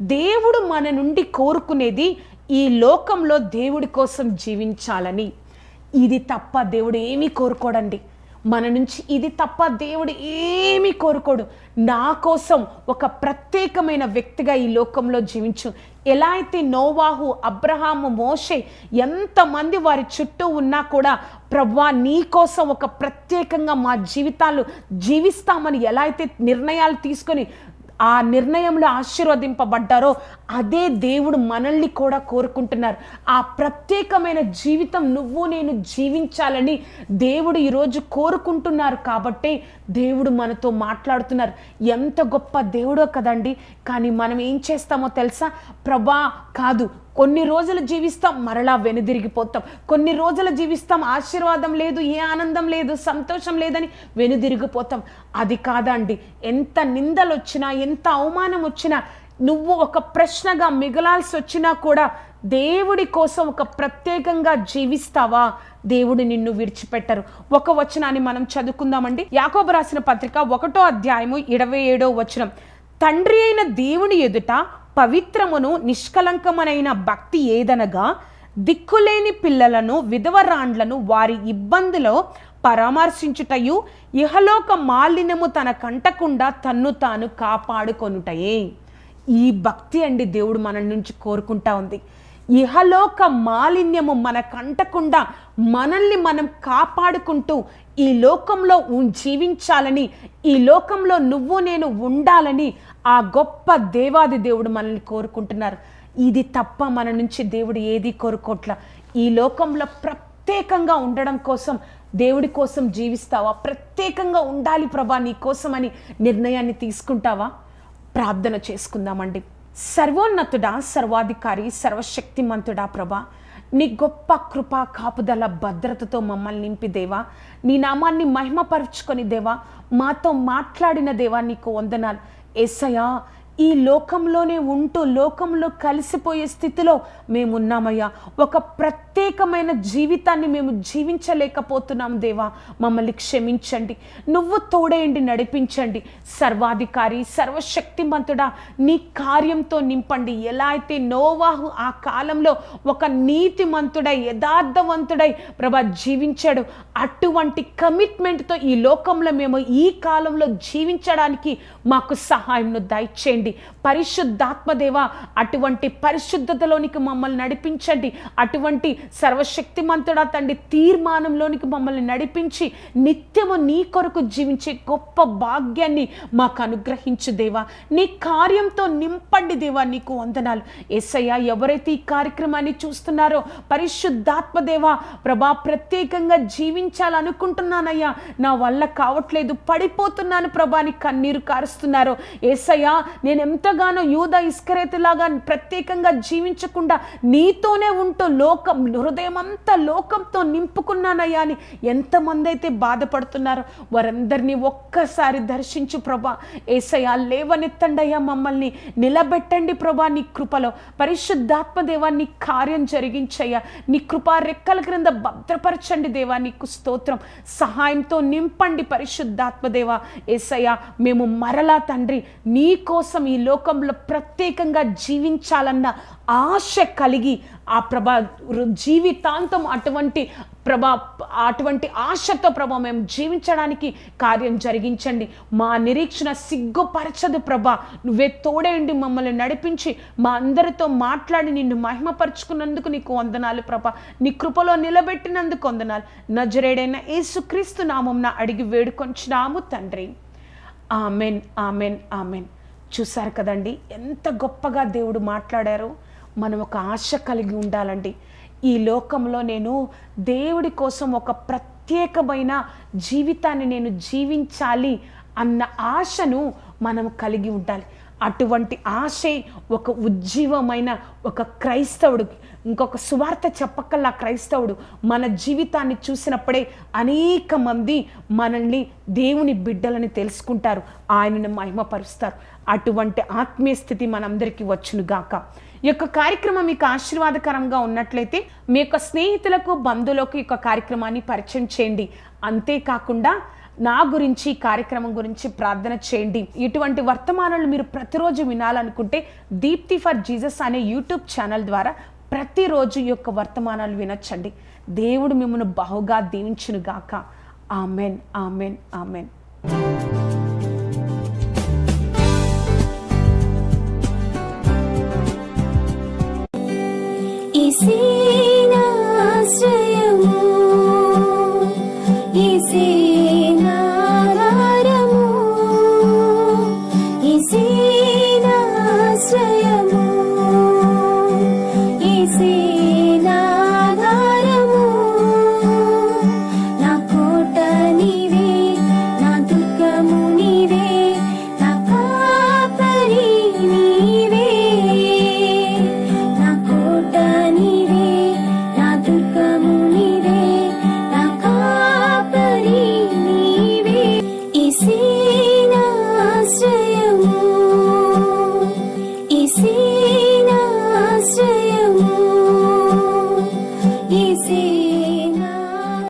దేవుడు మన నుండి కోరుకునేది ఈ లోకంలో దేవుడి కోసం జీవించాలని. ఇది తప్ప దేవుడు ఏమీ కోరుకోడండి. మన నుంచి ఇది తప్ప దేవుడు ఏమీ కోరుకోడు. నా కోసం ఒక ప్రత్యేకమైన వ్యక్తిగా ఈ లోకంలో జీవించు. ఎలా అయితే నోవాహు అబ్రహాము మోషే ఎంతమంది వారి చుట్టూ ఉన్నా కూడా ప్రభా నీ కోసం ఒక ప్రత్యేకంగా మా జీవితాలు జీవిస్తామని ఎలా అయితే నిర్ణయాలు తీసుకొని ఆ నిర్ణయంలో ఆశీర్వదింపబడ్డారో అదే దేవుడు మనల్ని కూడా కోరుకుంటున్నారు. ఆ ప్రత్యేకమైన జీవితం నువ్వు నేను జీవించాలని దేవుడు ఈరోజు కోరుకుంటున్నారు కాబట్టి దేవుడు మనతో మాట్లాడుతున్నారు. ఎంత గొప్ప దేవుడో కదండి. కానీ మనం ఏం చేస్తామో తెలుసా? ప్రభా కాదు కొన్ని రోజులు జీవిస్తాం మరలా వెనుదిరిగిపోతాం. కొన్ని రోజులు జీవిస్తాం ఆశీర్వాదం లేదు ఏ ఆనందం లేదు సంతోషం లేదని వెనుదిరిగిపోతాం. అది కాదండి ఎంత నిందలు వచ్చినా ఎంత అవమానం వచ్చినా నువ్వు ఒక ప్రశ్నగా మిగలాల్సి వచ్చినా కూడా దేవుడి కోసం ఒక ప్రత్యేకంగా జీవిస్తావా? దేవుడు నిన్ను విడిచిపెట్టరు. ఒక వచనాన్ని మనం చదువుకుందామండి. యాకోబు రాసిన పత్రిక ఒకటో అధ్యాయము ఇరవై ఏడో వచనం. తండ్రి అయిన దేవుని ఎదుట పవిత్రమును నిష్కలంకమనైన భక్తి ఏదనగా దిక్కులేని పిల్లలను విధవరాండ్లను వారి ఇబ్బందిలో పరామర్శించుటయు ఇహలోక మాలిన్యము తన కంటకుండా తన్ను తాను కాపాడుకొనుటయే. ఈ భక్తి అండి దేవుడు మన నుంచి కోరుకుంటా ఉంది. ఇహలోక మాలిన్యము మన కంటకుండా మనల్ని మనం కాపాడుకుంటూ ఈ లోకంలో ఉన్- జీవించాలని ఈ లోకంలో నువ్వు నేను ఉండాలని ఆ గొప్ప దేవాది దేవుడు మనల్ని కోరుకుంటున్నారు. ఇది తప్ప మన నుంచి దేవుడు ఏది కోరుకోట్ల. ఈ లోకంలో ప్రత్యేకంగా ఉండడం కోసం దేవుడి కోసం జీవిస్తావా? ప్రత్యేకంగా ఉండాలి ప్రభా నీ కోసమని నిర్ణయాన్ని తీసుకుంటావా? ప్రార్థన చేసుకుందామండి. సర్వోన్నతుడా సర్వాధికారి సర్వశక్తిమంతుడా ప్రభా నీ గొప్ప కృప కాపుదల భద్రతతో మమ్మల్ని నింపి దేవా నీ నామాన్ని మహిమపరుచుకొని దేవా మాతో మాట్లాడిన దేవా నీకు వందనాలు. ఎస్సయా ఈ లోకంలోనే ఉంటూ లోకంలో కలిసిపోయే స్థితిలో మేమున్నామయ్యా. ఒక ప్రత్యేకమైన జీవితాన్ని మేము జీవించలేకపోతున్నాం దేవా. మమ్మల్ని క్షమించండి. నువ్వు తోడేయండి నడిపించండి. సర్వాధికారి సర్వశక్తిమంతుడా నీ కార్యంతో నింపండి. ఎలా అయితే నోవాహు ఆ కాలంలో ఒక నీతిమంతుడై యథార్థవంతుడై ప్రభా జీవించాడు అటువంటి కమిట్మెంట్తో ఈ లోకంలో మేము ఈ కాలంలో జీవించడానికి మాకు సహాయంను దయచేయండి. పరిశుద్ధాత్మదేవ అటువంటి పరిశుద్ధతలోనికి మమ్మల్ని నడిపించండి. అటువంటి సర్వశక్తిమంతుడా తండ్రి తీర్మానంలోనికి మమ్మల్ని నడిపించి నిత్యము నీ కొరకు జీవించే గొప్ప భాగ్యాన్ని మాకు అనుగ్రహించు దేవా. నీ కార్యంతో నింపండి దేవా నీకు వందనాలు. ఎస్ఐ ఎవరైతే ఈ కార్యక్రమాన్ని చూస్తున్నారో పరిశుద్ధాత్మదేవా ప్రభా ప్రత్యేకంగా జీవించాలనుకుంటున్నానయ్యా. నా వల్ల కావట్లేదు పడిపోతున్నాను ప్రభాని కన్నీరు కారుస్తున్నారో. ఏసయ్యా నేను ఎంతగానో యూద ఇస్కరేతులాగా ప్రత్యేకంగా జీవించకుండా నీతోనే ఉంటూ లోకం హృదయం అంతా లోకంతో నింపుకున్నానయ్యా అని ఎంతమంది అయితే బాధపడుతున్నారో వారందరినీ ఒక్కసారి దర్శించు ప్రభా. ఏసయ్యా లేవనెత్తండయ్యా మమ్మల్ని నిలబెట్టండి ప్రభా నీ కృపలో. పరిశుద్ధాత్మదేవాన్ని నీ కార్యం జరిగించయ్యా. నీ కృపా రెక్కల క్రింద భద్రపరచండి దేవా నీకు స్తోత్రం. సహాయంతో నింపండి పరిశుద్ధాత్మదేవా ఏసయ్యా మేము మరలా తండ్రి నీ కోసం ఈ లోకంలో ప్రత్యేకంగా జీవించాలన్న ఆశ కలిగి ఆ ప్రభా జీవితాంతం అటువంటి ప్రభా అటువంటి ఆశతో ప్రభా మేము జీవించడానికి కార్యం జరిగించండి. మా నిరీక్షణ సిగ్గుపరచదు ప్రభా. నువ్వే తోడేయండి మమ్మల్ని నడిపించి మా అందరితో మాట్లాడి నిన్ను మహిమపరుచుకున్నందుకు నీకు వందనాలు ప్రభా. నీ కృపలో నిలబెట్టినందుకు వందనాలు. నజరేడైన యేసుక్రీస్తు నామంన అడిగి వేడుకొంచినాము తండ్రి. Amen amen amen. చూశారు కదండి. ఎంత గొప్పగా దేవుడు మాట్లాడారు. మనం ఒక ఆశ కలిగి ఉండాలండి. ఈ లోకంలో నేను దేవుడి కోసం ఒక ప్రత్యేకమైన జీవితాన్ని నేను జీవించాలి అన్న ఆశను మనం కలిగి ఉండాలి. అటువంటి ఆశే ఒక ఉజ్జీవమైన ఒక క్రైస్తవుడికి ఇంకొక సువార్త చెప్పక్కల్లా క్రైస్తవుడు మన జీవితాన్ని చూసినప్పుడే అనేక మంది మనల్ని దేవుని బిడ్డలని తెలుసుకుంటారు ఆయనను మహిమపరుస్తారు. అటువంటి ఆత్మీయ స్థితి మనందరికీ వచ్చును గాక. ఈ యొక్క కార్యక్రమం మీకు ఆశీర్వాదకరంగా ఉన్నట్లయితే మీ యొక్క స్నేహితులకు బంధువులకు ఈ యొక్క కార్యక్రమాన్ని పరిచయం చేయండి. అంతేకాకుండా నా గురించి కార్యక్రమం గురించి ప్రార్థన చేయండి. ఇటువంటి వర్తమానాలు మీరు ప్రతిరోజు వినాలనుకుంటే దీప్తి ఫర్ జీసస్ అనే యూట్యూబ్ ఛానల్ ద్వారా ప్రతిరోజు యొక్క వర్తమానాలు వినొచ్చండి. దేవుడు మిమ్మల్ని బహుగా దీవించునుగాక. Amen amen amen. ఈ see